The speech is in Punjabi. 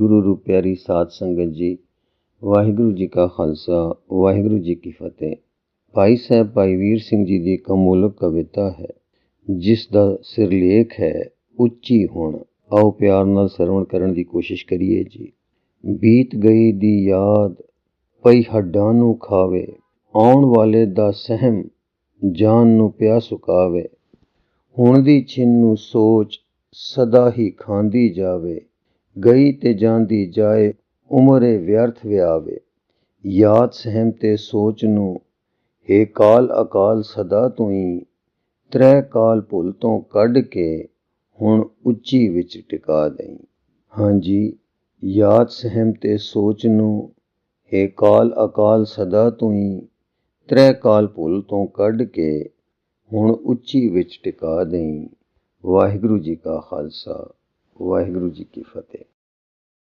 ਗੁਰੂ ਰੂਪ ਪਿਆਰੀ ਸਾਧ ਸੰਗਤ ਜੀ, ਵਾਹਿਗੁਰੂ ਜੀ ਕਾ ਖਾਲਸਾ, ਵਾਹਿਗੁਰੂ ਜੀ ਕੀ ਫਤਿਹ। ਭਾਈ ਸਾਹਿਬ, ਭਾਈ ਵੀਰ ਸਿੰਘ ਜੀ ਦੀ ਇੱਕ ਅਮੋਲਕ ਕਵਿਤਾ ਹੈ, ਜਿਸ ਦਾ ਸਿਰਲੇਖ ਹੈ, ਉੱਚੀ ਹੁਣ। ਆਓ ਪਿਆਰ ਨਾਲ ਸਰਵਣ ਕਰਨ ਦੀ ਕੋਸ਼ਿਸ਼ ਕਰੀਏ ਜੀ। ਬੀਤ ਗਈ ਦੀ ਯਾਦ, ਪਈ ਹੱਡਾਂ ਨੂੰ ਖਾਵੇ। ਆਉਣ ਵਾਲੇ ਦਾ ਸਹਿਮ, ਜਾਨ ਨੂੰ ਪਿਆ ਸੁਕਾਵੇ। ਹੁਣ ਦੀ ਛਿੰਨ ਨੂੰ ਸੋਚ ਸਦਾ ਹੀ ਖਾਂਦੀ ਜਾਵੇ। ਗਈ ਤੇ ਜਾਂਦੀ ਜਾਏ, ਉਮਰੇ ਵਿਅਰਥ ਵਿਆਵੇ। ਯਾਦ ਸਹਿਮ ਤੇ ਸੋਚ ਨੂੰ, ਹੇ ਕਾਲ ਅਕਾਲ ਸਦਾ ਤੂੰ ਹੀ ਤ੍ਰੈ ਕਾਲ ਭੁੱਲ ਤੋਂ ਕੱਢ ਕੇ ਹੁਣ ਉੱਚੀ ਵਿੱਚ ਟਿਕਾ ਦਈ। ਹਾਂਜੀ ਯਾਦ ਸਹਿਮ ਤੇ ਸੋਚ ਨੂੰ, ਹੇ ਕਾਲ ਅਕਾਲ ਸਦਾ ਤੂੰ ਹੀ ਤ੍ਰੈ ਕਾਲ ਭੁੱਲ ਤੋਂ ਕੱਢ ਕੇ ਹੁਣ ਉੱਚੀ ਵਿੱਚ ਟਿਕਾ ਦਈ। ਵਾਹਿਗੁਰੂ ਜੀ ਕਾ ਖਾਲਸਾ। ਵਾਹਿਗੁਰੂ ਜੀ ਕੀ ਫਤਿਹ